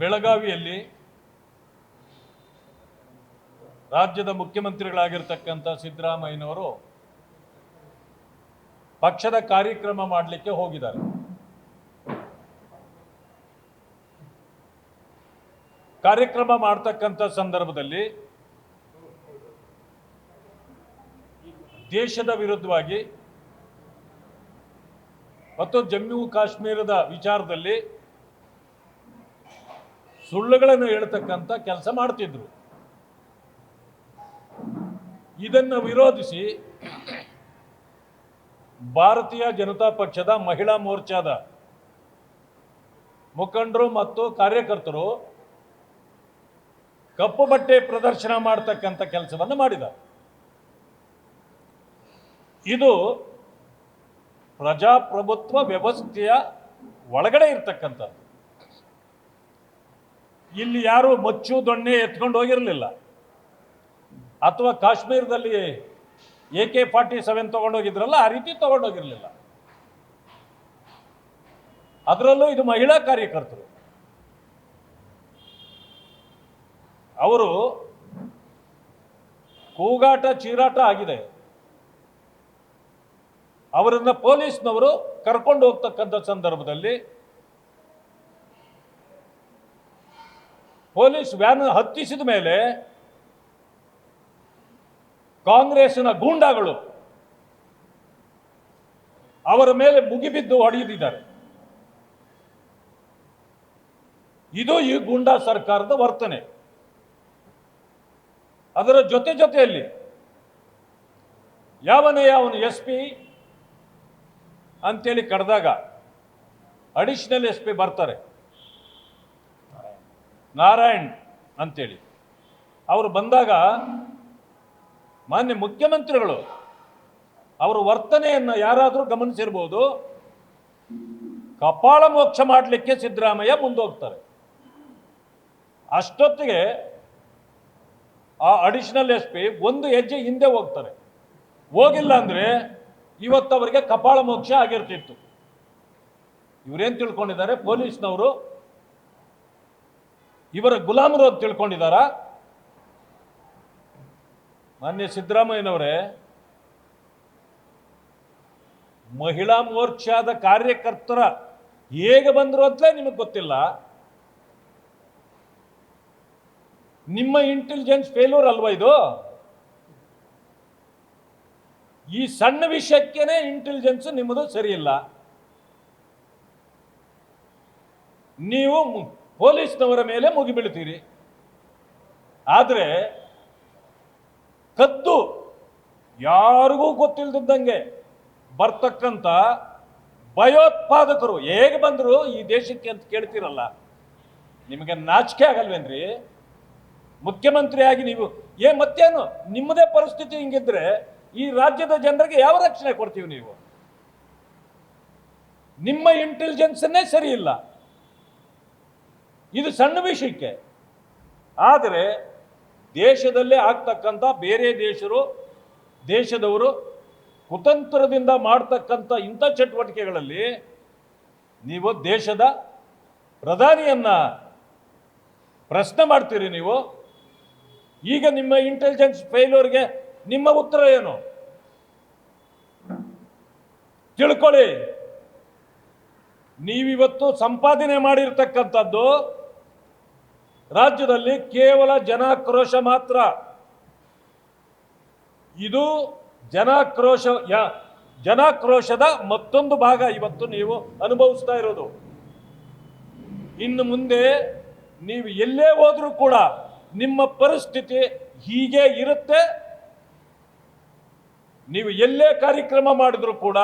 ಬೆಳಗಾವಿಯಲ್ಲಿ ರಾಜ್ಯದ ಮುಖ್ಯಮಂತ್ರಿಗಳಾಗಿರ್ತಕ್ಕಂಥ ಸಿದ್ದರಾಮಯ್ಯನವರು ಪಕ್ಷದ ಕಾರ್ಯಕ್ರಮ ಮಾಡಲಿಕ್ಕೆ ಹೋಗಿದ್ದಾರೆ. ಕಾರ್ಯಕ್ರಮ ಮಾಡ್ತಕ್ಕಂಥ ಸಂದರ್ಭದಲ್ಲಿ ದೇಶದ ವಿರುದ್ಧವಾಗಿ ಮತ್ತು ಜಮ್ಮು ಕಾಶ್ಮೀರದ ವಿಚಾರದಲ್ಲಿ ಸುಳ್ಳುಗಳನ್ನು ಹೇಳ್ತಕ್ಕಂಥ ಕೆಲಸ ಮಾಡ್ತಿದ್ರು. ಇದನ್ನು ವಿರೋಧಿಸಿ ಭಾರತೀಯ ಜನತಾ ಪಕ್ಷದ ಮಹಿಳಾ ಮೋರ್ಚಾದ ಮುಖಂಡರು ಮತ್ತು ಕಾರ್ಯಕರ್ತರು ಕಪ್ಪು ಬಟ್ಟೆ ಪ್ರದರ್ಶನ ಮಾಡತಕ್ಕಂಥ ಕೆಲಸವನ್ನು ಮಾಡಿದ. ಇದು ಪ್ರಜಾಪ್ರಭುತ್ವ ವ್ಯವಸ್ಥೆಯ ಒಳಗಡೆ ಇರ್ತಕ್ಕಂಥದ್ದು. ಇಲ್ಲಿ ಯಾರು ಮಚ್ಚು, ದೊಣ್ಣೆ ಎತ್ಕೊಂಡು ಹೋಗಿರಲಿಲ್ಲ. ಅಥವಾ ಕಾಶ್ಮೀರದಲ್ಲಿ ಎ ಕೆ ಫಾರ್ಟಿ ಸೆವೆನ್ ತಗೊಂಡೋಗಿದ್ರಲ್ಲ ಆ ರೀತಿ ತಗೊಂಡೋಗಿರಲಿಲ್ಲ ಅದರಲ್ಲೂ ಇದು ಮಹಿಳಾ ಕಾರ್ಯಕರ್ತರು. ಅವರು ಕೂಗಾಟ, ಚೀರಾಟ ಆಗಿದೆ. ಅವರನ್ನ ಪೊಲೀಸ್ನವರು ಕರ್ಕೊಂಡು ಹೋಗ್ತಕ್ಕಂಥ ಸಂದರ್ಭದಲ್ಲಿ ಪೊಲೀಸ್ ವ್ಯಾನ್ ಹತ್ತಿಸಿದ ಮೇಲೆ ಕಾಂಗ್ರೆಸ್ನ ಗೂಂಡಾಗಳು ಅವರ ಮೇಲೆ ಮುಗಿಬಿದ್ದು ಹೊಡೆಯುತ್ತಿದ್ದಾರೆ ಇದು ಈ ಗೂಂಡಾ ಸರ್ಕಾರದ ವರ್ತನೆ. ಅದರ ಜೊತೆ ಜೊತೆಯಲ್ಲಿ ಯಾವನೇ ಯಾವನು ಎಸ್ ಪಿ ಅಂತೇಳಿ ಕರೆದಾಗ ಅಡಿಷನಲ್ ಎಸ್ ಪಿ ಬರ್ತಾರೆ. ನಾರಾಯಣ್ ಅಂತೇಳಿ. ಅವರು ಬಂದಾಗ ಮಾನ್ಯ ಮುಖ್ಯಮಂತ್ರಿಗಳು ಅವರ ವರ್ತನೆಯನ್ನು ಯಾರಾದರೂ ಗಮನಿಸಿರ್ಬೋದು. ಕಪಾಳ ಮೋಕ್ಷ ಮಾಡಲಿಕ್ಕೆ ಸಿದ್ದರಾಮಯ್ಯ ಮುಂದೋಗ್ತಾರೆ. ಅಷ್ಟೊತ್ತಿಗೆ ಆ ಅಡಿಷನಲ್ ಎಸ್ ಪಿ ಒಂದು ಹೆಜ್ಜೆ ಹಿಂದೆ ಹೋಗ್ತಾರೆ. ಹೋಗಿಲ್ಲ ಅಂದರೆ ಇವತ್ತವರಿಗೆ ಕಪಾಳ ಮೋಕ್ಷ ಆಗಿರ್ತಿತ್ತು. ಇವರೇನು ತಿಳ್ಕೊಂಡಿದ್ದಾರೆ? ಪೊಲೀಸ್ನವರು ಇವರ ಗುಲಾಮರು ಅಂತ ತಿಳ್ಕೊಂಡಿದ್ದಾರಾ ಮಾನ್ಯ ಸಿದ್ದರಾಮಯ್ಯನವರೇ, ಮಹಿಳಾ ಮೋರ್ಚಾದ ಕಾರ್ಯಕರ್ತರ ಹೇಗೆ ಬಂದರು ಅಂತಲೇ ನಿಮಗೆ ಗೊತ್ತಿಲ್ಲ? ನಿಮ್ಮ ಇಂಟೆಲಿಜೆನ್ಸ್ ಫೇಲ್ಯೂರ್ ಅಲ್ವಾ ಇದು? ಈ ಸಣ್ಣ ವಿಷಯಕ್ಕೇನೆ ಇಂಟೆಲಿಜೆನ್ಸ್ ನಿಮ್ಮದು ಸರಿಯಿಲ್ಲ. ನೀವು ಪೊಲೀಸ್ನವರ ಮೇಲೆ ಮುಗಿಬೀಳ್ತೀರಿ ಆದರೆ ಕದ್ದು ಯಾರಿಗೂ ಗೊತ್ತಿಲ್ಲದಿದ್ದಂಗೆ ಬರ್ತಕ್ಕಂಥ ಭಯೋತ್ಪಾದಕರು ಹೇಗೆ ಬಂದರು ಈ ದೇಶಕ್ಕೆ ಅಂತ ಕೇಳ್ತೀರಲ್ಲ. ನಿಮಗೆ ನಾಚಿಕೆ ಆಗಲ್ವೇನ್ರಿ? ಮುಖ್ಯಮಂತ್ರಿಯಾಗಿ ನೀವು ಏ, ಮತ್ತೇನು? ನಿಮ್ಮದೇ ಪರಿಸ್ಥಿತಿ ಹಿಂಗಿದ್ರೆ ಈ ರಾಜ್ಯದ ಜನರಿಗೆ ಯಾವ ರಕ್ಷಣೆ ಕೊಡ್ತೀವಿ ನೀವು? ನಿಮ್ಮ ಇಂಟೆಲಿಜೆನ್ಸನ್ನೇ ಸರಿ ಇಲ್ಲ ಇದು ಸಣ್ಣ ವಿಷಯಕ್ಕೆ. ಆದರೆ ದೇಶದಲ್ಲೇ ಆಗ್ತಕ್ಕಂಥ ಬೇರೆ ದೇಶರು, ದೇಶದವರು ಕುತಂತ್ರದಿಂದ ಮಾಡ್ತಕ್ಕಂಥ ಇಂಥ ಚಟುವಟಿಕೆಗಳಲ್ಲಿ ನೀವು ದೇಶದ ಪ್ರಧಾನಿಯನ್ನ ಪ್ರಶ್ನೆ ಮಾಡ್ತೀರಿ ನೀವು. ಈಗ ನಿಮ್ಮ ಇಂಟೆಲಿಜೆನ್ಸ್ ಫೇಲ್ಯೂರ್ಗೆ ನಿಮ್ಮ ಉತ್ತರ ಏನು? ತಿಳ್ಕೊಳ್ಳಿ. ನೀವಿವತ್ತು ಸಂಪಾದನೆ ಮಾಡಿರ್ತಕ್ಕಂಥದ್ದು ರಾಜ್ಯದಲ್ಲಿ ಕೇವಲ ಜನಾಕ್ರೋಶ ಮಾತ್ರ. ಇದು ಜನಾಕ್ರೋಶ ಜನಾಕ್ರೋಶದ ಮತ್ತೊಂದು ಭಾಗ ಇವತ್ತು ನೀವು ಅನುಭವಿಸ್ತಾ ಇರೋದು. ಇನ್ನು ಮುಂದೆ ನೀವು ಎಲ್ಲೇ ಹೋದ್ರೂ ಕೂಡ ನಿಮ್ಮ ಪರಿಸ್ಥಿತಿ ಹೀಗೆ ಇರುತ್ತೆ. ನೀವು ಎಲ್ಲೇ ಕಾರ್ಯಕ್ರಮ ಮಾಡಿದ್ರು ಕೂಡ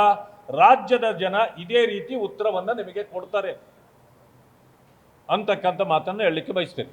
ರಾಜ್ಯದ ಜನ ಇದೇ ರೀತಿ ಉತ್ತರವನ್ನು ನಿಮಗೆ ಕೊಡ್ತಾರೆ. ಅಂತಕ್ಕಂಥ ಮಾತನ್ನು ಹೇಳಲಿಕ್ಕೆ ಬಯಸ್ತೇನೆ.